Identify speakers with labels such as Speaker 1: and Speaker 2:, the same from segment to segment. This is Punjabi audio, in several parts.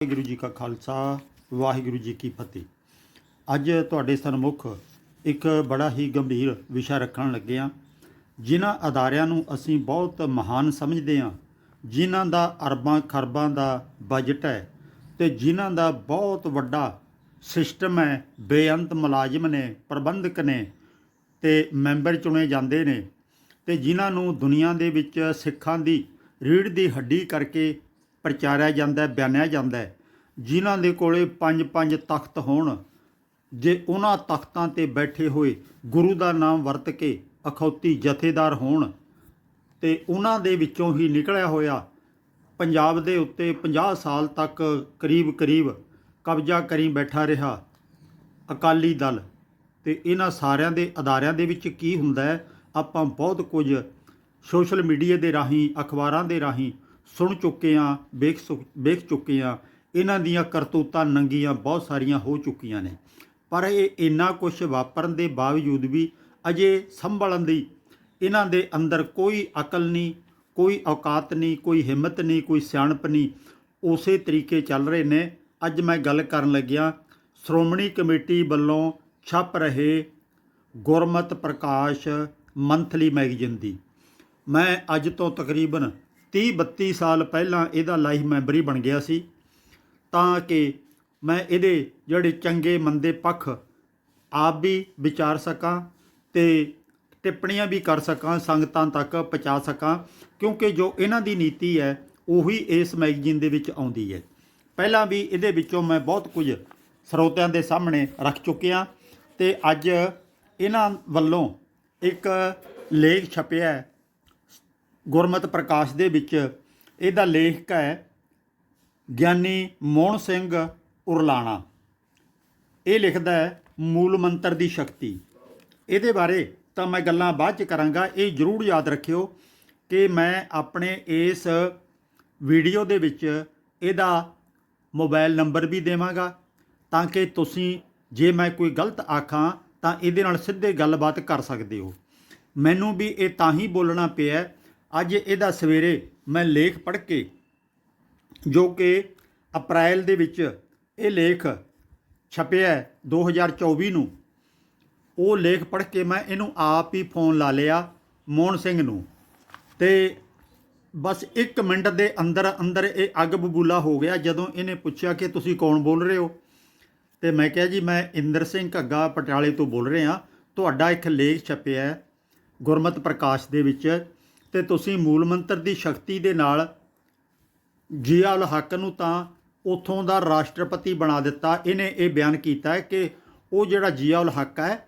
Speaker 1: ਵਾਹਿਗੁਰੂ ਜੀ ਕਾ ਖਾਲਸਾ, ਵਾਹਿਗੁਰੂ ਜੀ ਕੀ ਫਤਿਹ। ਅੱਜ ਤੁਹਾਡੇ ਸਨਮੁਖ ਇੱਕ ਬੜਾ ਹੀ ਗੰਭੀਰ ਵਿਸ਼ਾ ਰੱਖਣ ਲੱਗੇ ਹਾਂ, ਜਿਨ੍ਹਾਂ ਅਦਾਰਿਆਂ ਨੂੰ ਅਸੀਂ ਬਹੁਤ ਮਹਾਨ ਸਮਝਦੇ ਹਾਂ, ਜਿਨ੍ਹਾਂ ਦਾ ਅਰਬਾਂ ਖਰਬਾਂ ਦਾ ਬਜਟ ਹੈ ਤੇ ਜਿਨ੍ਹਾਂ ਦਾ ਬਹੁਤ ਵੱਡਾ ਸਿਸਟਮ ਹੈ, ਬੇਅੰਤ ਮੁਲਾਜ਼ਮ ਨੇ, ਪ੍ਰਬੰਧਕ ਨੇ ਤੇ ਮੈਂਬਰ ਚੁਣੇ ਜਾਂਦੇ ਨੇ ਤੇ ਜਿਨ੍ਹਾਂ ਨੂੰ ਦੁਨੀਆ ਦੇ ਵਿੱਚ ਸਿੱਖਾਂ ਦੀ ਰੀੜ ਦੀ ਹੱਡੀ ਕਰਕੇ ਪ੍ਰਚਾਰਿਆ ਜਾਂਦਾ ਹੈ, ਬਿਆਨਿਆ ਜਾਂਦਾ ਹੈ। ਜਿਨ੍ਹਾਂ ਦੇ ਕੋਲੇ ਪੰਜ ਪੰਜ ਤਖਤ ਹੋਣ, ਜੇ ਉਹਨਾਂ ਤਖਤਾਂ ਤੇ ਬੈਠੇ ਹੋਏ ਗੁਰੂ ਦਾ ਨਾਮ ਵਰਤ ਕੇ ਅਖੌਤੀ ਜਥੇਦਾਰ ਹੋਣ ਤੇ ਉਹਨਾਂ ਦੇ ਵਿੱਚੋਂ ਹੀ ਨਿਕਲਿਆ ਹੋਇਆ ਪੰਜਾਬ ਦੇ ਉੱਤੇ 50 ਸਾਲ ਤੱਕ ਕਰੀਬ ਕਰੀਬ ਕਬਜ਼ਾ ਕਰੀ ਬੈਠਾ ਰਿਹਾ ਅਕਾਲੀ ਦਲ ਤੇ ਇਹਨਾਂ ਸਾਰਿਆਂ ਦੇ ਅਦਾਰਿਆਂ ਦੇ ਵਿੱਚ ਕੀ ਹੁੰਦਾ ਹੈ, ਆਪਾਂ ਬਹੁਤ ਕੁਝ ਸੋਸ਼ਲ ਮੀਡੀਆ ਦੇ ਰਾਹੀਂ, ਅਖਬਾਰਾਂ ਦੇ ਰਾਹੀਂ ਸੁਣ ਚੁੱਕੇ ਹਾਂ, ਵੇਖ ਸੁ- ਵੇਖ ਚੁੱਕੇ ਹਾਂ, ਇਹਨਾਂ ਦੀਆਂ ਕਰਤੂਤਾਂ ਨੰਗੀਆਂ ਬਹੁਤ ਸਾਰੀਆਂ ਹੋ ਚੁੱਕੀਆਂ ਨੇ। ਪਰ ਇਹ ਇੰਨਾ ਕੁਝ ਵਾਪਰਨ ਦੇ ਬਾਵਜੂਦ ਵੀ ਅਜੇ ਸੰਭਲਣ ਦੀ ਇਹਨਾਂ ਦੇ ਅੰਦਰ ਕੋਈ ਅਕਲ ਨਹੀਂ, ਕੋਈ ਔਕਾਤ ਨਹੀਂ, ਕੋਈ ਹਿੰਮਤ ਨਹੀਂ, ਕੋਈ ਸਿਆਣਪ ਨਹੀਂ, ਉਸੇ ਤਰੀਕੇ ਚੱਲ ਰਹੇ ਨੇ। ਅੱਜ ਮੈਂ ਗੱਲ ਕਰਨ ਲੱਗਿਆ, ਸ਼੍ਰੋਮਣੀ ਕਮੇਟੀ ਵੱਲੋਂ ਛਪ ਰਹੇ ਗੁਰਮਤ ਪ੍ਰਕਾਸ਼ ਮੰਥਲੀ ਮੈਗਜ਼ੀਨ ਦੀ। ਮੈਂ ਅੱਜ ਤੋਂ ਤਕਰੀਬਨ 30 32 ਸਾਲ ਪਹਿਲਾਂ ਇਹਦਾ ਲਾਈਫ ਮੈਂਬਰੀ ਬਣ ਗਿਆ ਸੀ। ਤਾਂ ਕਿ ਮੈਂ ਇਹਦੇ ਜਿਹੜੇ ਚੰਗੇ ਮੰਦੇ ਪੱਖ ਆਪ ਵੀ ਵਿਚਾਰ ਸਕਾਂ ਤੇ ਟਿੱਪਣੀਆਂ ਵੀ ਕਰ ਸਕਾਂ, ਸੰਗਤਾਂ ਤੱਕ ਪਹੁੰਚਾ ਸਕਾਂ। ਕਿਉਂਕਿ ਜੋ ਇਹਨਾਂ ਦੀ ਨੀਤੀ ਹੈ, ਉਹੀ ਇਸ ਮੈਗਜ਼ੀਨ ਦੇ ਵਿੱਚ ਆਉਂਦੀ ਹੈ। ਪਹਿਲਾਂ ਵੀ ਇਹਦੇ ਵਿੱਚੋਂ ਮੈਂ ਬਹੁਤ ਕੁਝ ਸਰੋਤਿਆਂ ਦੇ ਸਾਹਮਣੇ ਰੱਖ ਚੁੱਕਿਆ ਤੇ ਅੱਜ ਇਹਨਾਂ ਵੱਲੋਂ ਇੱਕ ਲੇਖ ਛਪਿਆ ਗੁਰਮਤ ਪ੍ਰਕਾਸ਼ ਦੇ ਵਿੱਚ ਇਹਦਾ ਲੇਖਕ ਹੈ ਗਿਆਨੀ ਮੋਹਨ ਸਿੰਘ ਉਰਲਾਣਾ। ਇਹ ਲਿਖਦਾ ਹੈ, ਮੂਲ ਮੰਤਰ ਦੀ ਸ਼ਕਤੀ। ਇਹਦੇ ਬਾਰੇ ਤਾਂ ਮੈਂ ਗੱਲਾਂ ਬਾਅਦ ਚ ਕਰਾਂਗਾ। ਇਹ ਜ਼ਰੂਰ ਯਾਦ ਰੱਖਿਓ ਕਿ ਮੈਂ ਆਪਣੇ ਇਸ ਵੀਡੀਓ ਦੇ ਵਿੱਚ ਇਹਦਾ ਮੋਬਾਈਲ ਨੰਬਰ ਵੀ ਦੇਵਾਂਗਾ ਤਾਂ ਕਿ ਤੁਸੀਂ, ਜੇ ਮੈਂ ਕੋਈ ਗਲਤ ਆਖਾਂ, ਤਾਂ ਇਹਦੇ ਨਾਲ ਸਿੱਧੇ ਗੱਲਬਾਤ ਕਰ ਸਕਦੇ ਹੋ। ਮੈਨੂੰ ਵੀ ਇਹ ਤਾਂ ਹੀ ਬੋਲਣਾ ਪਿਆ ਅੱਜ ਇਹਦਾ ਸਵੇਰੇ ਮੈਂ ਲੇਖ ਪੜ੍ਹ ਕੇ, ਜੋ ਕਿ ਅਪ੍ਰੈਲ ਦੇ ਵਿੱਚ ਇਹ ਲੇਖ ਛਪਿਆ ਹੈ 2024 ਨੂੰ, ਉਹ ਲੇਖ ਪੜ੍ਹ ਕੇ ਮੈਂ ਇਹਨੂੰ ਆਪ ਹੀ ਫੋਨ ਲਾ ਲਿਆ ਮੋਹਨ ਸਿੰਘ ਨੂੰ। ਤੇ ਬਸ 1 ਮਿੰਟ ਦੇ ਅੰਦਰ ਅੰਦਰ ਇਹ ਅੱਗ ਬਬੂਲਾ ਹੋ ਗਿਆ ਜਦੋਂ ਇਹਨੇ ਪੁੱਛਿਆ ਕਿ ਤੁਸੀਂ ਕੌਣ ਬੋਲ ਰਹੇ ਹੋ? ਤੇ ਮੈਂ ਕਿਹਾ ਜੀ, ਮੈਂ ਇੰਦਰ ਸਿੰਘ ਘੱਗਾ ਪਟਿਆਲੇ ਤੋਂ ਬੋਲ ਰਿਹਾ। ਤੁਹਾਡਾ ਇੱਕ ਲੇਖ ਛਪਿਆ ਹੈ ਗੁਰਮਤ ਪ੍ਰਕਾਸ਼ ਦੇ ਵਿੱਚ। ਤੇ ਤੁਸੀਂ ਮੂਲ ਮੰਤਰ ਦੀ ਸ਼ਕਤੀ ਦੇ ਨਾਲ ਜੀਆ ਉਲ ਹੱਕ ਨੂੰ ਤਾਂ ਉਥੋਂ ਦਾ ਰਾਸ਼ਟਰਪਤੀ ਬਣਾ ਦਿੱਤਾ। ਇਹਨੇ ਇਹ ਬਿਆਨ ਕੀਤਾ ਹੈ ਕਿ ਉਹ ਜਿਹੜਾ ਜੀਆ ਉਲ ਹੱਕ ਹੈ,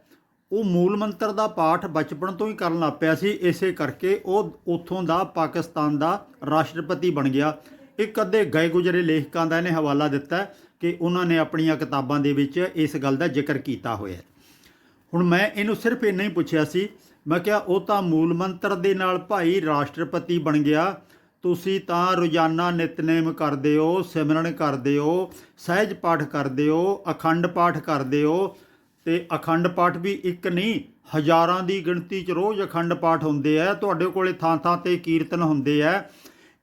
Speaker 1: ਉਹ ਮੂਲ ਮੰਤਰ ਦਾ ਪਾਠ ਬਚਪਨ ਤੋਂ ਹੀ ਕਰਨ ਲੱਗ ਪਿਆ ਸੀ। ਇਸੇ ਕਰਕੇ ਉਹ ਉਥੋਂ ਦਾ ਪਾਕਿਸਤਾਨ ਦਾ ਰਾਸ਼ਟਰਪਤੀ ਬਣ ਗਿਆ। ਇੱਕ ਅੱਧੇ ਗਏ ਗੁਜਰੇ ਲੇਖਕਾਂ ਦਾ ਇਹਨੇ ਹਵਾਲਾ ਦਿੱਤਾ ਕਿ ਉਹਨਾਂ ਨੇ ਆਪਣੀਆਂ ਕਿਤਾਬਾਂ ਦੇ ਵਿੱਚ ਇਸ ਗੱਲ ਦਾ ਜ਼ਿਕਰ ਕੀਤਾ ਹੋਇਆ ਹੁਣ ਮੈਂ ਇਹਨੂੰ ਸਿਰਫ ਇੰਨਾ ਹੀ ਪੁੱਛਿਆ ਸੀ ਮੈਂ ਕਿਹਾ, ਉਹ ਤਾਂ ਮੂਲ ਮੰਤਰ ਦੇ ਨਾਲ ਭਾਈ ਰਾਸ਼ਟਰਪਤੀ ਬਣ ਗਿਆ। ਤੁਸੀਂ ਤਾਂ ਰੋਜ਼ਾਨਾ ਨਿਤਨੇਮ ਕਰਦੇ ਹੋ, ਸਿਮਰਨ ਕਰਦੇ ਹੋ, ਸਹਿਜ ਪਾਠ ਕਰਦੇ ਹੋ, ਅਖੰਡ ਪਾਠ ਕਰਦੇ ਹੋ। ਤੇ ਅਖੰਡ ਪਾਠ ਵੀ ਇੱਕ ਨਹੀਂ, ਹਜ਼ਾਰਾਂ ਦੀ ਗਿਣਤੀ 'ਚ ਰੋਜ਼ ਅਖੰਡ ਪਾਠ ਹੁੰਦੇ ਆ। ਤੁਹਾਡੇ ਕੋਲੇ ਥਾਂ ਥਾਂ ਤੇ ਕੀਰਤਨ ਹੁੰਦੇ ਆ।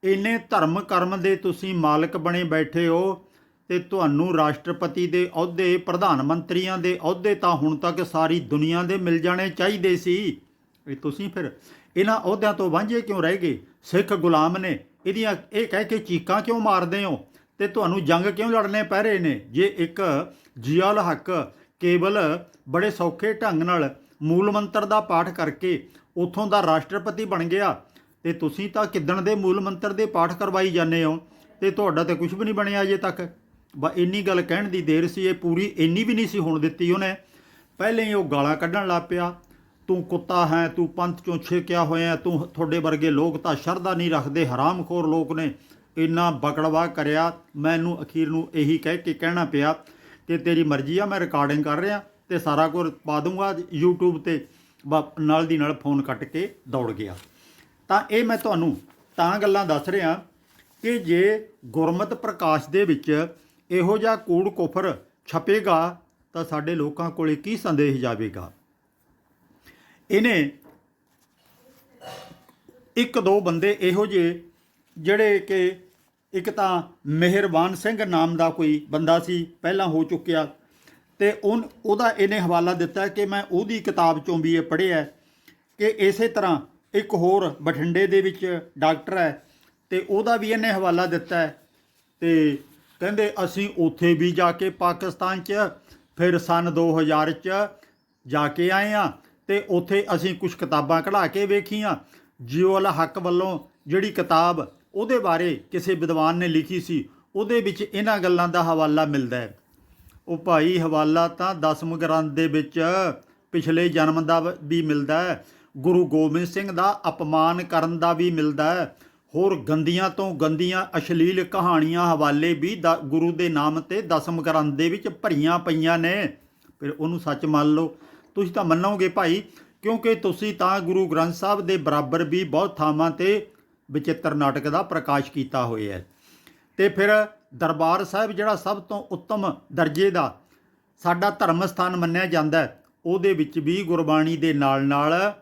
Speaker 1: ਇੰਨੇ ਧਰਮ ਕਰਮ ਦੇ ਤੁਸੀਂ ਮਾਲਕ ਬਣੇ ਬੈਠੇ ਹੋ ਤੇ ਤੁਹਾਨੂੰ ਰਾਸ਼ਟਰਪਤੀ ਦੇ ਅਹੁਦੇ, ਪ੍ਰਧਾਨ ਮੰਤਰੀਆਂ ਦੇ ਅਹੁਦੇ ਤਾਂ ਹੁਣ ਤੱਕ ਸਾਰੀ ਦੁਨੀਆ ਦੇ ਮਿਲ ਜਾਣੇ ਚਾਹੀਦੇ ਸੀ। ਵੀ ਤੁਸੀਂ ਫਿਰ ਇਹਨਾਂ ਅਹੁਦਿਆਂ ਤੋਂ ਵਾਂਝੇ ਕਿਉਂ ਰਹਿ ਗਏ? ਸਿੱਖ ਗੁਲਾਮ ਨੇ ਇਹਦੀਆਂ ਇਹ ਕਹਿ ਕੇ ਚੀਕਾਂ ਕਿਉਂ ਮਾਰਦੇ ਹੋ? ਤੇ ਤੁਹਾਨੂੰ ਜੰਗ ਕਿਉਂ ਲੜਨੇ ਪੈ ਰਹੇ ਨੇ? ਜੇ ਇੱਕ ਜੀਆਲ ਹੱਕ ਕੇਵਲ ਬੜੇ ਸੌਖੇ ਢੰਗ ਨਾਲ ਮੂਲ ਮੰਤਰ ਦਾ ਪਾਠ ਕਰਕੇ ਉਥੋਂ ਦਾ ਰਾਸ਼ਟਰਪਤੀ ਬਣ ਗਿਆ, ਤੇ ਤੁਸੀਂ ਤਾਂ ਕਿਦਣ ਦੇ ਮੂਲ ਮੰਤਰ ਦੇ ਪਾਠ ਕਰਵਾਈ ਜਾਂਦੇ ਹੋ? ਤੇ ਤੁਹਾਡਾ ਤੇ ਕੁਝ ਵੀ ਨਹੀਂ ਬਣਿਆ ਅਜੇ ਤੱਕ। ਬਾ, ਇੰਨੀ ਗੱਲ ਕਹਿਣ ਦੀ ਦੇਰ ਸੀ, ਇਹ ਪੂਰੀ ਇੰਨੀ ਵੀ ਨਹੀਂ ਸੀ ਹੋਣ ਦਿੱਤੀ ਉਹਨੇ। ਪਹਿਲੇ ਹੀ ਉਹ ਗਾਲਾਂ ਕੱਢਣ ਲੱਗ ਪਿਆ। ਤੂੰ ਕੁੱਤਾ ਹੈ, ਤੂੰ ਪੰਥ ਚੋਂ ਛੇਕਿਆ ਹੋਇਆ ਤੂੰ ਤੁਹਾਡੇ ਵਰਗੇ ਲੋਕ ਤਾਂ ਸ਼ਰਧਾ ਨਹੀਂ ਰੱਖਦੇ, ਹਰਾਮਖੋਰ ਲੋਕ ਨੇ। ਇੰਨਾ ਬਕੜਵਾ ਕਰਿਆ, ਮੈਨੂੰ ਅਖੀਰ ਨੂੰ ਇਹੀ ਕਹਿ ਕੇ ਕਹਿਣਾ ਪਿਆ ਕਿ ਤੇਰੀ ਮਰਜ਼ੀ ਆ, ਮੈਂ ਰਿਕਾਰਡਿੰਗ ਕਰ ਰਿਹਾ ਤੇ ਸਾਰਾ ਕੁਝ ਪਾ ਦੂੰਗਾ, YouTube ਤੇ ਬਾ- ਨਾਲ ਦੀ ਨਾਲ ਫੋਨ ਕੱਟ ਕੇ ਦੌੜ ਗਿਆ। ਤਾਂ ਇਹ ਮੈਂ ਤੁਹਾਨੂੰ ਤਾਂ ਗੱਲਾਂ ਦੱਸ ਰਿਹਾ ਕਿ ਜੇ ਗੁਰਮਤ ਪ੍ਰਕਾਸ਼ ਦੇ ਵਿੱਚ ਇਹੋ ਜਿਹਾ ਕੂੜ ਕੋਫਰ ਛਪੇਗਾ, ਤਾਂ ਸਾਡੇ ਲੋਕਾਂ ਕੋਲੇ ਕੀ ਸੰਦੇਸ਼ ਜਾਵੇਗਾ? ਇਹਨੇ ਇੱਕ ਦੋ ਬੰਦੇ ਇਹੋ ਜਿਹੇ ਜਿਹੜੇ ਕਿ ਇੱਕ ਤਾਂ ਮਿਹਰਬਾਨ ਸਿੰਘ ਨਾਮ ਦਾ ਕੋਈ ਬੰਦਾ ਸੀ, ਪਹਿਲਾਂ ਹੋ ਚੁੱਕਿਆ ਤੇ ਉਨ, ਉਹਦਾ ਇਹਨੇ ਹਵਾਲਾ ਦਿੱਤਾ ਕਿ ਮੈਂ ਉਹਦੀ ਕਿਤਾਬ ਚੋਂ ਵੀ ਇਹ ਪੜ੍ਹਿਆ ਕਿ ਇਸੇ ਤਰ੍ਹਾਂ ਇੱਕ ਹੋਰ ਬਠਿੰਡੇ ਦੇ ਵਿੱਚ ਡਾਕਟਰ ਹੈ ਤੇ ਉਹਦਾ ਵੀ ਇਹਨੇ ਹਵਾਲਾ ਦਿੱਤਾ ਹੈ ਤੇ ਕਹਿੰਦੇ ਅਸੀਂ ਉੱਥੇ ਵੀ ਜਾ ਕੇ ਪਾਕਿਸਤਾਨ 'ਚ, ਫਿਰ ਸਨ 2000 'ਚ ਜਾ ਕੇ ਆਏ ਆ ਤੇ ਉੱਥੇ ਅਸੀਂ ਕੁਝ ਕਿਤਾਬਾਂ ਕਢਾ ਕੇ ਵੇਖੀਆਂ। ਜਿਉਲ ਹੱਕ ਵੱਲੋਂ ਜਿਹੜੀ ਕਿਤਾਬ ਉਹਦੇ ਬਾਰੇ ਕਿਸੇ ਵਿਦਵਾਨ ਨੇ ਲਿਖੀ ਸੀ, ਉਹਦੇ ਵਿੱਚ ਇਹਨਾਂ ਗੱਲਾਂ ਦਾ ਹਵਾਲਾ ਮਿਲਦਾ ਹੈ। ਉਹ ਭਾਈ ਹਵਾਲਾ ਤਾਂ ਦਸਮ ਗ੍ਰੰਥ ਦੇ ਵਿੱਚ ਪਿਛਲੇ ਜਨਮ ਦਾ ਵੀ ਮਿਲਦਾ ਹੈ, ਗੁਰੂ ਗੋਬਿੰਦ ਸਿੰਘ ਦਾ ਅਪਮਾਨ ਕਰਨ ਦਾ ਵੀ ਮਿਲਦਾ ਹੈ, ਹੋਰ ਗੰਦੀਆਂ ਤੋਂ ਗੰਦੀਆਂ ਅਸ਼ਲੀਲ ਕਹਾਣੀਆਂ ਹਵਾਲੇ ਵੀ ਦ- ਗੁਰੂ ਦੇ ਨਾਮ ਤੇ ਦਸਮ ਗ੍ਰੰਥ ਦੇ ਵਿੱਚ ਭਰੀਆਂ ਪਈਆਂ ਨੇ। ਫਿਰ ਉਹਨੂੰ ਸੱਚ ਮੰਨ ਲਓ ਤੁਸੀਂ ਤਾਂ ਮੰਨੋਗੇ ਭਾਈ, ਕਿਉਂਕਿ ਤੁਸੀਂ ਤਾਂ ਗੁਰੂ ਗ੍ਰੰਥ ਸਾਹਿਬ ਦੇ ਬਰਾਬਰ ਵੀ ਬਹੁਤ ਥਾਵਾਂ ਤੇ ਵਿਚਿੱਤਰ ਨਾਟਕ ਦਾ ਪ੍ਰਕਾਸ਼ ਕੀਤਾ ਹੋਇਆ ਹੈ। ਤੇ ਫਿਰ ਦਰਬਾਰ ਸਾਹਿਬ ਜਿਹੜਾ ਸਭ ਤੋਂ ਉੱਤਮ ਦਰਜੇ ਦਾ ਸਾਡਾ ਧਰਮ ਸਥਾਨ ਮੰਨਿਆ ਜਾਂਦਾ ਹੈ, ਉਹਦੇ ਵਿੱਚ ਵੀ ਗੁਰਬਾਣੀ ਦੇ ਨਾਲ ਨਾਲ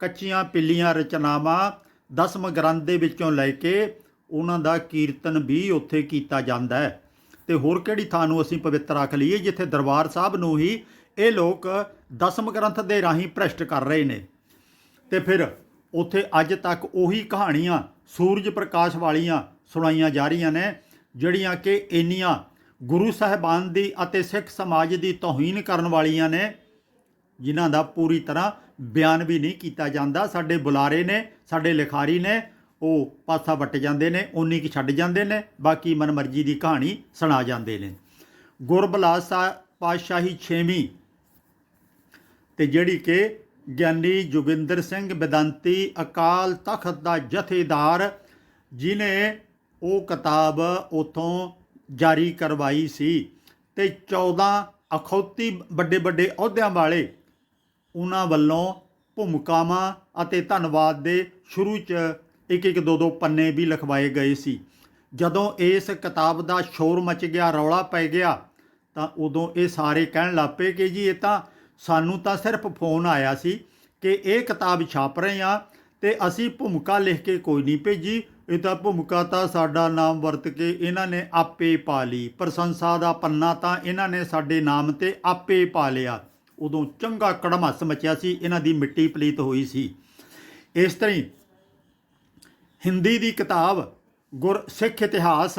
Speaker 1: ਕੱਚੀਆਂ ਪਿੱਲੀਆਂ ਰਚਨਾਵਾਂ, ਦਸਮ ਗ੍ਰੰਥ ਦੇ ਵਿੱਚੋਂ ਲੈ ਕੇ ਉਹਨਾਂ ਦਾ ਕੀਰਤਨ ਵੀ ਉੱਥੇ ਕੀਤਾ ਜਾਂਦਾ ਹੈ। ਤੇ ਹੋਰ ਕਿਹੜੀ ਥਾਂ ਨੂੰ ਅਸੀਂ ਪਵਿੱਤਰ ਰੱਖ ਲਈਏ, ਜਿੱਥੇ ਦਰਬਾਰ ਸਾਹਿਬ ਨੂੰ ਹੀ ਇਹ ਲੋਕ ਦਸਮ ਗ੍ਰੰਥ ਦੇ ਰਾਹੀਂ ਭ੍ਰਸ਼ਟ ਕਰ ਰਹੇ ਨੇ। ਤੇ ਫਿਰ ਉੱਥੇ ਅੱਜ ਤੱਕ ਉਹੀ ਕਹਾਣੀਆਂ ਸੂਰਜ ਪ੍ਰਕਾਸ਼ ਵਾਲੀਆਂ ਸੁਣਾਈਆਂ ਜਾ ਰਹੀਆਂ ਨੇ, ਜਿਹੜੀਆਂ ਕਿ ਇੰਨੀਆਂ ਗੁਰੂ ਸਾਹਿਬਾਨ ਦੀ ਅਤੇ ਸਿੱਖ ਸਮਾਜ ਦੀ ਤੋਹੀਨ ਕਰਨ ਵਾਲੀਆਂ ਨੇ, ਜਿਨ੍ਹਾਂ ਦਾ ਪੂਰੀ ਤਰ੍ਹਾਂ ਬਿਆਨ ਵੀ ਨਹੀਂ ਕੀਤਾ ਜਾਂਦਾ। ਸਾਡੇ ਬੁਲਾਰੇ ਨੇ, ਸਾਡੇ ਲਿਖਾਰੀ ਨੇ, ਉਹ ਪਾਸਾ ਵੱਟ ਜਾਂਦੇ ਨੇ ਉਨੀ ਕੀ ਛੱਡ ਜਾਂਦੇ ਨੇ, ਬਾਕੀ ਮਨਮਰਜ਼ੀ ਦੀ ਕਹਾਣੀ ਸੁਣਾ ਜਾਂਦੇ ਨੇ। ਗੁਰਬਲਾਸ ਸਾਹਿਬ ਪਾਤਸ਼ਾਹੀ 6ਵੀਂ ਤੇ ਜਿਹੜੀ ਕਿ ਗਿਆਨੀ ਜੋਗਿੰਦਰ ਸਿੰਘ ਬੇਦੰਤੀ ਅਕਾਲ ਤਖਤ ਦਾ ਜਥੇਦਾਰ, ਜਿਨੇ ਉਹ ਕਿਤਾਬ ਉਥੋਂ ਜਾਰੀ ਕਰਵਾਈ ਸੀ ਤੇ 14 ਅਖੌਤੀ ਵੱਡੇ ਵੱਡੇ ਅਹੁਦਿਆਂ ਵਾਲੇ ਉਹਨਾਂ ਵੱਲੋਂ ਭੂਮਿਕਾਵਾਂ ਅਤੇ ਧੰਨਵਾਦ ਦੇ ਸ਼ੁਰੂ 'ਚ ਇੱਕ ਇੱਕ ਦੋ ਦੋ ਪੰਨੇ ਵੀ ਲਿਖਵਾਏ ਗਏ ਸੀ। ਜਦੋਂ ਇਸ ਕਿਤਾਬ ਦਾ ਸ਼ੋਰ ਮਚ ਗਿਆ, ਰੌਲਾ ਪੈ ਗਿਆ, ਤਾਂ ਉਦੋਂ ਇਹ ਸਾਰੇ ਕਹਿਣ ਲੱਪੇ ਕਿ ਜੀ ਇਹ ਤਾਂ ਸਾਨੂੰ ਤਾਂ ਸਿਰਫ ਫੋਨ ਆਇਆ ਸੀ ਕਿ ਇਹ ਕਿਤਾਬ ਛਾਪ ਰਹੇ ਆ ਤੇ ਅਸੀਂ ਭੂਮਿਕਾ ਲਿਖ ਕੇ ਕੋਈ ਨਹੀਂ ਭੇਜੀ। ਇਹ ਤਾਂ ਭੂਮਿਕਾ ਤਾਂ ਸਾਡਾ ਨਾਮ ਵਰਤ ਕੇ ਇਹਨਾਂ ਨੇ ਆਪੇ ਪਾ ਲਈ। ਪ੍ਰਸ਼ੰਸਾ ਦਾ ਪੰਨਾ ਤਾਂ ਇਹਨਾਂ ਨੇ ਸਾਡੇ ਨਾਮ ਤੇ ਆਪੇ ਪਾ ਲਿਆ। ਉਦੋਂ ਚੰਗਾ ਕੜਮੱਸ ਮਚਿਆ ਸੀ, ਇਹਨਾਂ ਦੀ ਮਿੱਟੀ ਪਲੀਤ ਹੋਈ ਸੀ। ਇਸ ਤਰ੍ਹਾਂ ਹੀ ਹਿੰਦੀ ਦੀ ਕਿਤਾਬ ਗੁਰ ਸਿੱਖ ਇਤਿਹਾਸ,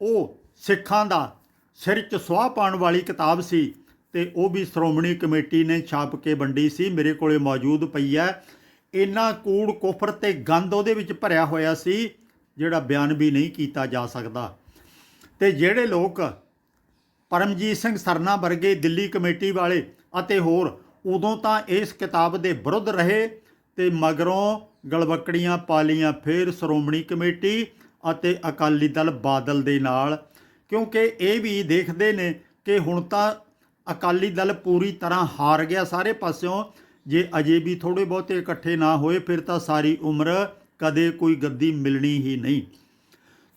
Speaker 1: ਉਹ ਸਿੱਖਾਂ ਦਾ ਸਿਰ 'ਚ ਸੁਆਹ ਪਾਉਣ ਵਾਲੀ ਕਿਤਾਬ ਸੀ। ਤੇ ਉਹ ਵੀ ਸ਼੍ਰੋਮਣੀ ਕਮੇਟੀ ਨੇ ਛਾਪ ਕੇ ਵੰਡੀ ਸੀ, ਮੇਰੇ ਕੋਲੇ ਮੌਜੂਦ ਪਈ ਹੈ। ਇੰਨਾ ਕੂੜ ਕੋਫਰ ਤੇ ਗੰਦ ਉਹਦੇ ਵਿੱਚ ਭਰਿਆ ਹੋਇਆ ਸੀ, ਜਿਹੜਾ ਬਿਆਨ ਵੀ ਨਹੀਂ ਕੀਤਾ ਜਾ ਸਕਦਾ। ਤੇ ਜਿਹੜੇ ਲੋਕ ਪਰਮਜੀਤ ਸਿੰਘ ਸਰਨਾ ਵਰਗੇ ਦਿੱਲੀ ਕਮੇਟੀ ਵਾਲੇ ਅਤੇ ਹੋਰ ਉਦੋਂ ਤਾਂ ਇਸ ਕਿਤਾਬ ਦੇ ਵਿਰੁੱਧ ਰਹੇ ਤੇ ਮਗਰੋਂ ਗਲਵਕੜੀਆਂ ਪਾਲੀਆਂ ਫੇਰ ਸ਼੍ਰੋਮਣੀ ਕਮੇਟੀ ਅਤੇ ਅਕਾਲੀ ਦਲ ਬਾਦਲ ਦੇ ਨਾਲ। ਕਿਉਂਕਿ ਇਹ ਵੀ ਦੇਖਦੇ ਨੇ ਕਿ ਹੁਣ ਤਾਂ ਅਕਾਲੀ ਦਲ ਪੂਰੀ ਤਰ੍ਹਾਂ ਹਾਰ ਗਿਆ। ਸਾਰੇ ਪਾਸਿਓਂ ਜੇ ਅਜੇ ਵੀ ਥੋੜੇ ਬਹੁਤੇ ਇਕੱਠੇ ਨਾ ਹੋਏ, ਫਿਰ ਤਾਂ ਸਾਰੀ ਉਮਰ ਕਦੇ ਕੋਈ ਗੱਦੀ ਮਿਲਣੀ ਹੀ ਨਹੀਂ।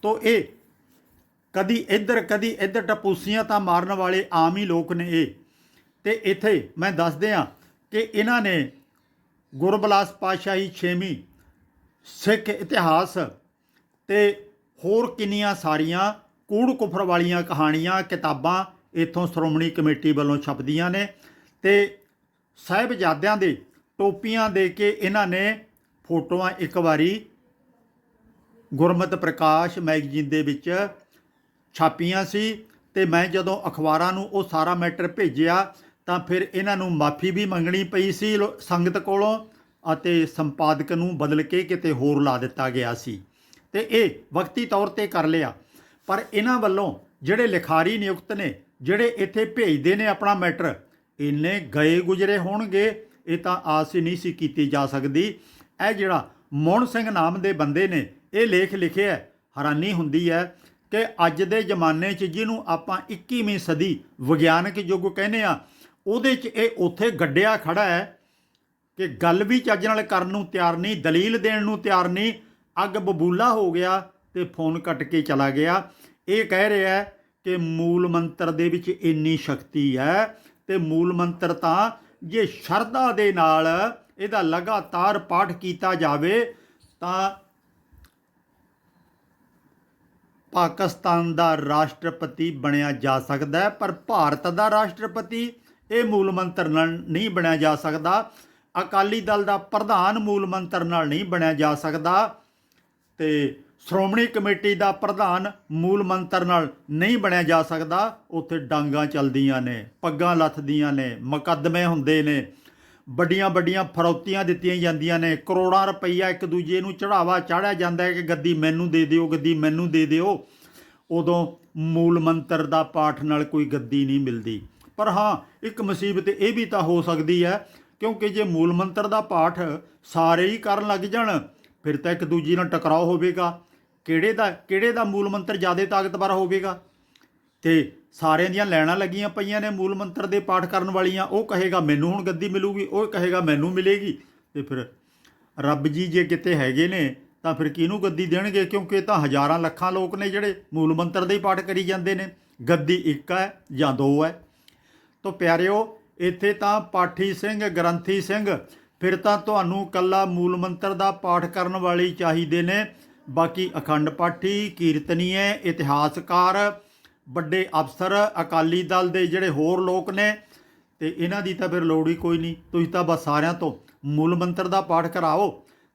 Speaker 1: ਤੋ ਇਹ ਕਦੀ ਇੱਧਰ ਕਦੀ ਇੱਧਰ ਟਪੂਸੀਆਂ ਤਾਂ ਮਾਰਨ ਵਾਲੇ ਆਮ ਹੀ ਲੋਕ ਨੇ ਇਹ। ਤੇ ਇੱਥੇ ਮੈਂ ਦੱਸ ਦਿਆਂ ਕਿ ਇਹਨਾਂ ਨੇ ਗੁਰਬਲਾਸ ਪਾਤਸ਼ਾਹੀ 6ਵੀਂ ਸਿੱਖ ਇਤਿਹਾਸ ਤੇ ਹੋਰ ਕਿੰਨੀਆਂ ਸਾਰੀਆਂ ਕੂੜ ਕੁਫਰ ਵਾਲੀਆਂ ਕਹਾਣੀਆਂ, ਕਿਤਾਬਾਂ ਇਥੋਂ ਸ਼੍ਰੋਮਣੀ ਕਮੇਟੀ ਵੱਲੋਂ ਛਪਦੀਆਂ ਨੇ ਤੇ ਸਾਹਿਬਜ਼ਾਦਿਆਂ ਦੇ ਟੋਪੀਆਂ ਦੇ ਕੇ ਇਹਨਾਂ ਨੇ ਫੋਟੋਆਂ ਇੱਕ ਵਾਰੀ ਗੁਰਮਤ ਪ੍ਰਕਾਸ਼ ਮੈਗਜ਼ੀਨ ਦੇ ਵਿੱਚ ਛਾਪੀਆਂ ਸੀ ਤੇ ਮੈਂ ਜਦੋਂ ਅਖਬਾਰਾਂ ਨੂੰ ਉਹ ਸਾਰਾ ਮੈਟਰ ਭੇਜਿਆ ਤਾਂ ਫਿਰ ਇਹਨਾਂ ਨੂੰ ਮਾਫੀ ਵੀ ਮੰਗਣੀ ਪਈ ਸੀ ਲੋ- ਸੰਗਤ ਕੋਲੋਂ ਅਤੇ ਸੰਪਾਦਕ ਨੂੰ ਬਦਲ ਕੇ ਕਿਤੇ ਹੋਰ ਲਾ ਦਿੱਤਾ ਗਿਆ ਸੀ। ਤੇ ਇਹ ਵਕਤੀ ਤੌਰ ਤੇ ਕਰ ਲਿਆ। ਪਰ ਇਹਨਾਂ ਵੱਲੋਂ ਜਿਹੜੇ ਲਿਖਾਰੀ ਨਿਯੁਕਤ ਨੇ ਜਿਹੜੇ ਇੱਥੇ ਭੇਜਦੇ ਨੇ ਆਪਣਾ ਮੈਟਰ, ਇੰਨੇ ਗਏ ਗੁਜਰੇ ਹੋਣਗੇ, ਇਹ ਤਾਂ ਆਸ ਹੀ ਨਹੀਂ ਸੀ ਕੀਤੀ ਜਾ ਸਕਦੀ। ਇਹ ਜਿਹੜਾ ਮੋਹਨ ਸਿੰਘ ਨਾਮ ਦੇ ਬੰਦੇ ਨੇ, ਇਹ ਲੇਖ ਲਿਖਿਆ ਹੈਰਾਨੀ ਹੁੰਦੀ ਹੈ ਕਿ ਅੱਜ ਦੇ ਜ਼ਮਾਨੇ 'ਚ ਜਿਹਨੂੰ ਆਪਾਂ 21ਵੀਂ ਸਦੀ ਵਿਗਿਆਨਕ ਯੁੱਗ ਕਹਿੰਦੇ ਆ ਉਹਦੇ 'ਚ ਇਹ ਉੱਥੇ ਗੱਡਿਆ ਖੜਾ ਹੈ ਕਿ ਗੱਲ ਵੀ ਚੱਜ ਨਾਲ ਕਰਨ ਨੂੰ ਤਿਆਰ ਨਹੀਂ, ਦਲੀਲ ਦੇਣ ਨੂੰ ਤਿਆਰ ਨਹੀਂ, ਅੱਗ ਬਬੂਲਾ ਹੋ ਗਿਆ ਤੇ ਫੋਨ ਕੱਟ ਕੇ ਚਲਾ ਗਿਆ। ਇਹ ਕਹਿ ਰਿਹਾ ਕਿ ਮੂਲ ਮੰਤਰ ਦੇ ਵਿੱਚ ਇੰਨੀ ਸ਼ਕਤੀ ਹੈ ਤੇ ਮੂਲ ਮੰਤਰ ਤਾਂ ਜੇ ਸ਼ਰਧਾ ਦੇ ਨਾਲ ਇਹਦਾ ਲਗਾਤਾਰ ਪਾਠ ਕੀਤਾ ਜਾਵੇ, ਤਾਂ ਪਾਕਿਸਤਾਨ ਦਾ ਰਾਸ਼ਟਰਪਤੀ ਬਣਿਆ ਜਾ ਸਕਦਾ ਹੈ। ਪਰ ਭਾਰਤ ਦਾ ਰਾਸ਼ਟਰਪਤੀ ਇਹ ਮੂਲ ਮੰਤਰ ਨਾਲ ਨਹੀਂ ਬਣਿਆ ਜਾ ਸਕਦਾ। ਅਕਾਲੀ ਦਲ ਦਾ ਪ੍ਰਧਾਨ ਮੂਲ ਮੰਤਰ ਨਾਲ ਨਹੀਂ ਬਣਿਆ ਜਾ ਸਕਦਾ। ਤੇ ਸ਼੍ਰੋਮਣੀ ਕਮੇਟੀ ਦਾ ਪ੍ਰਧਾਨ ਮੂਲ ਮੰਤਰ ਨਾਲ ਨਹੀਂ ਬਣਿਆ ਜਾ ਸਕਦਾ। ਉੱਥੇ ਡਾਂਗਾਂ ਚੱਲਦੀਆਂ ਨੇ, ਪੱਗਾਂ ਲੱਥਦੀਆਂ ਨੇ, ਮੁਕੱਦਮੇ ਹੁੰਦੇ ਨੇ। ਵੱਡੀਆਂ ਵੱਡੀਆਂ ਫਰੌਤੀਆਂ ਦਿੱਤੀਆਂ ਜਾਂਦੀਆਂ ਨੇ। ਕਰੋੜਾਂ ਰੁਪਈਆ ਇੱਕ ਦੂਜੇ ਨੂੰ ਚੜਾਵਾ ਚਾੜਿਆ ਜਾਂਦਾ ਹੈ ਕਿ ਗੱਦੀ ਮੈਨੂੰ ਦੇ ਦਿਓ, ਗੱਦੀ ਮੈਨੂੰ ਦੇ ਦਿਓ। ਉਦੋਂ ਮੂਲ ਮੰਤਰ ਦਾ ਪਾਠ ਨਾਲ ਕੋਈ ਗੱਦੀ ਨਹੀਂ ਮਿਲਦੀ। ਪਰ ਹਾਂ, ਇੱਕ ਮੁਸੀਬਤ ਇਹ ਵੀ ਤਾਂ ਹੋ ਸਕਦੀ ਹੈ, ਕਿਉਂਕਿ ਜੇ ਮੂਲ ਮੰਤਰ ਦਾ ਪਾਠ ਸਾਰੇ ਹੀ ਕਰਨ ਲੱਗ ਜਾਣ, ਫਿਰ ਤਾਂ ਇੱਕ ਦੂਜੇ ਨਾਲ ਟਕਰਾਅ ਹੋਵੇਗਾ। ਕਿਹੜੇ ਦਾ ਕਿਹੜੇ ਦਾ ਮੂਲ ਮੰਤਰ ਜ਼ਿਆਦਾ ਤਾਕਤਵਰ ਹੋਵੇਗਾ? ਤੇ ਸਾਰਿਆਂ ਦੀਆਂ ਲੈਣਾ ਲੱਗੀਆਂ ਪਈਆਂ ਨੇ, ਮੂਲ ਮੰਤਰ ਦੇ ਪਾਠ ਕਰਨ ਵਾਲੀਆਂ। ਉਹ ਕਹੇਗਾ, ਮੈਨੂੰ ਹੁਣ ਗੱਦੀ ਮਿਲੂਗੀ। ਉਹ ਕਹੇਗਾ, ਮੈਨੂੰ ਮਿਲੇਗੀ। ਤੇ ਫਿਰ ਰੱਬ ਜੀ ਜੇ ਕਿਤੇ ਹੈਗੇ ਨੇ, ਤਾਂ ਫਿਰ ਕਿਹਨੂੰ ਗੱਦੀ ਦੇਣਗੇ? ਕਿਉਂਕਿ ਇਹ ਤਾਂ ਹਜ਼ਾਰਾਂ ਲੱਖਾਂ ਲੋਕ ਨੇ ਜਿਹੜੇ ਮੂਲ ਮੰਤਰ ਦੇ ਹੀ ਪਾਠ ਕਰੀ ਜਾਂਦੇ ਨੇ। ਗੱਦੀ ਇੱਕ ਹੈ ਜਾਂ ਦੋ ਹੈ। ਤਾਂ ਪਿਆਰਿਓ, ਇੱਥੇ ਤਾਂ ਪਾਠੀ ਸਿੰਘ, ਗ੍ਰੰਥੀ ਸਿੰਘ, ਫਿਰ ਤਾਂ ਤੁਹਾਨੂੰ ਕੱਲਾ ਮੂਲ ਮੰਤਰ ਦਾ ਪਾਠ ਕਰਨ ਵਾਲੀ ਚਾਹੀਦੇ ਨੇ। ਬਾਕੀ ਅਖੰਡ ਪਾਠੀ, ਕੀਰਤਨੀਏ, ਇਤਿਹਾਸਕਾਰ, ਵੱਡੇ ਅਫਸਰ, ਅਕਾਲੀ ਦਲ ਦੇ ਜਿਹੜੇ ਹੋਰ ਲੋਕ ਨੇ, ਤੇ ਇਹਨਾਂ ਦੀ ਤਾਂ ਫਿਰ ਲੋੜ ਹੀ ਕੋਈ ਨਹੀਂ। ਤੁਸੀਂ ਤਾਂ ਬਸ ਸਾਰਿਆਂ ਤੋਂ ਮੂਲ ਮੰਤਰ ਦਾ ਪਾਠ ਕਰਾਓ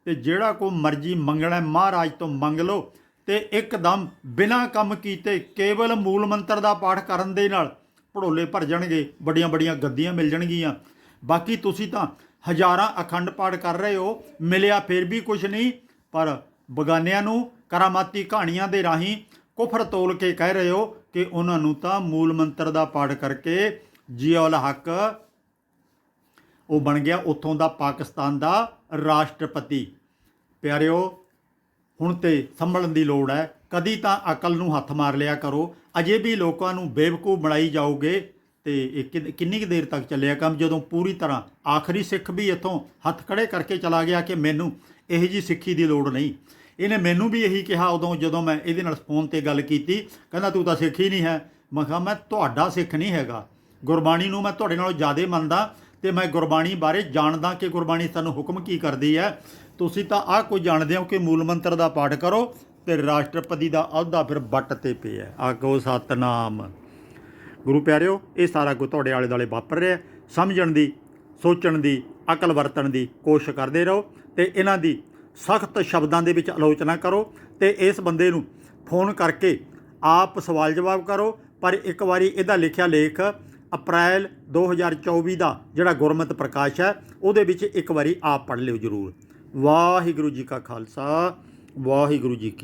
Speaker 1: ਤੇ ਜਿਹੜਾ ਕੋ ਮਰਜ਼ੀ ਮੰਗਣਾ ਮਹਾਰਾਜ ਤੋਂ ਮੰਗ ਲਓ ਤੇ ਇੱਕਦਮ ਬਿਨਾਂ ਕੰਮ ਕੀਤੇ ਕੇਵਲ ਮੂਲ ਮੰਤਰ ਦਾ ਪਾਠ ਕਰਨ ਦੇ ਨਾਲ ਭੜੋਲੇ ਭਰ ਜਾਣਗੇ, ਵੱਡੀਆਂ ਵੱਡੀਆਂ ਗੱਦੀਆਂ ਮਿਲ ਜਾਣਗੀਆਂ। ਬਾਕੀ ਤੁਸੀਂ ਤਾਂ ਹਜ਼ਾਰਾਂ ਅਖੰਡ ਪਾਠ ਕਰ ਰਹੇ ਹੋ, ਮਿਲਿਆ ਫਿਰ ਵੀ ਕੁਝ ਨਹੀਂ, ਪਰ ਬਗਾਨਿਆਂ ਨੂੰ ਕਰਾਮਾਤੀ ਕਹਾਣੀਆਂ ਦੇ ਰਾਹੀਂ ਕੁਫਰ ਤੋਲ ਕੇ ਕਹਿ ਰਹੇ ਹੋ ਕਿ ਉਹਨਾਂ ਨੂੰ ਤਾਂ ਮੂਲ ਮੰਤਰ ਦਾ ਪਾਠ ਕਰਕੇ ਜੀਉਲ ਹੱਕ, ਉਹ ਬਣ ਗਿਆ ਉੱਥੋਂ ਦਾ ਪਾਕਿਸਤਾਨ ਦਾ ਰਾਸ਼ਟਰਪਤੀ। ਪਿਆਰਿਓ, ਹੁਣ ਤੇ ਸੰਭਲਣ ਦੀ ਲੋੜ ਹੈ। ਕਦੀ ਤਾਂ ਅਕਲ ਨੂੰ ਹੱਥ ਮਾਰ ਲਿਆ ਕਰੋ। ਅਜੇ ਵੀ ਲੋਕਾਂ ਨੂੰ ਬੇਵਕੂਫ ਬਣਾਈ ਜਾਓਗੇ ਤੇ ਇਹ ਕਿੰਨੀ ਕੁ ਦੇਰ ਤੱਕ ਚੱਲਿਆ ਕੰਮ? ਜਦੋਂ ਪੂਰੀ ਤਰ੍ਹਾਂ ਆਖਰੀ ਸਿੱਖ ਵੀ ਇੱਥੋਂ ਹੱਥ ਖੜੇ ਕਰਕੇ ਚਲਾ ਗਿਆ ਕਿ ਮੈਨੂੰ ਇਹੋ ਜੀ ਸਿੱਖੀ ਦੀ ਲੋੜ ਨਹੀਂ। ਇਹਨੇ ਮੈਨੂੰ ਵੀ ਇਹੀ ਕਿਹਾ ਉਦੋਂ ਜਦੋਂ ਮੈਂ ਇਹਦੇ ਨਾਲ ਫੋਨ ਤੇ ਗੱਲ ਕੀਤੀ। ਕਹਿੰਦਾ, ਤੂੰ ਤਾਂ ਸਿੱਖ ਹੀ ਨਹੀਂ ਹੈ। ਮੈਂ ਕਿਹਾ, ਮੈਂ ਤੁਹਾਡਾ ਸਿੱਖ ਨਹੀਂ ਹੈਗਾ। ਗੁਰਬਾਣੀ ਨੂੰ ਮੈਂ ਤੁਹਾਡੇ ਨਾਲੋਂ ਜ਼ਿਆਦਾ ਮੰਨਦਾ ਤੇ ਮੈਂ ਗੁਰਬਾਣੀ ਬਾਰੇ ਜਾਣਦਾ ਕਿ ਗੁਰਬਾਣੀ ਸਾਨੂੰ ਹੁਕਮ ਕੀ ਕਰਦੀ ਹੈ। ਤੁਸੀਂ ਤਾਂ ਆਹ ਕੁਝ ਜਾਣਦੇ ਹੋ ਕਿ ਮੂਲ ਮੰਤਰ ਦਾ ਪਾਠ ਕਰੋ ਤੇ ਰਾਸ਼ਟਰਪਤੀ ਦਾ ਅਹੁਦਾ ਫਿਰ ਬੱਟ ਤੇ ਪਿਆ ਆਗੋ ਸਤਨਾਮ। ਗੁਰੂ ਪਿਆਰਿਓ, ਇਹ ਸਾਰਾ ਕੁਝ ਤੁਹਾਡੇ ਆਲੇ ਦੁਆਲੇ ਵਾਪਰ ਰਿਹਾ ਸਮਝਣ ਦੀ, ਸੋਚਣ ਦੀ, ਅਕਲ ਵਰਤਣ ਦੀ ਕੋਸ਼ਿਸ਼ ਕਰਦੇ ਰਹੋ। ਤੇ ਇਹਨਾਂ ਦੀ ਸਖਤ ਸ਼ਬਦਾਂ ਦੇ ਵਿੱਚ ਆਲੋਚਨਾ ਕਰੋ ਤੇ ਇਸ ਬੰਦੇ ਨੂੰ ਫੋਨ ਕਰਕੇ ਆਪ ਸਵਾਲ ਜਵਾਬ ਕਰੋ। ਪਰ ਇੱਕ ਵਾਰੀ ਇਹਦਾ ਲਿਖਿਆ ਲੇਖ ਅਪ੍ਰੈਲ 2024 ਦਾ ਜਿਹੜਾ ਗੁਰਮਤਿ ਪ੍ਰਕਾਸ਼ ਹੈ, ਉਹਦੇ ਵਿੱਚ ਇੱਕ ਵਾਰੀ ਆਪ ਪੜ੍ਹ ਲਿਓ ਜਰੂਰ। ਵਾਹਿਗੁਰੂ ਜੀ ਕਾ ਖਾਲਸਾ, ਵਾਹਿਗੁਰੂ ਜੀ ਕੀ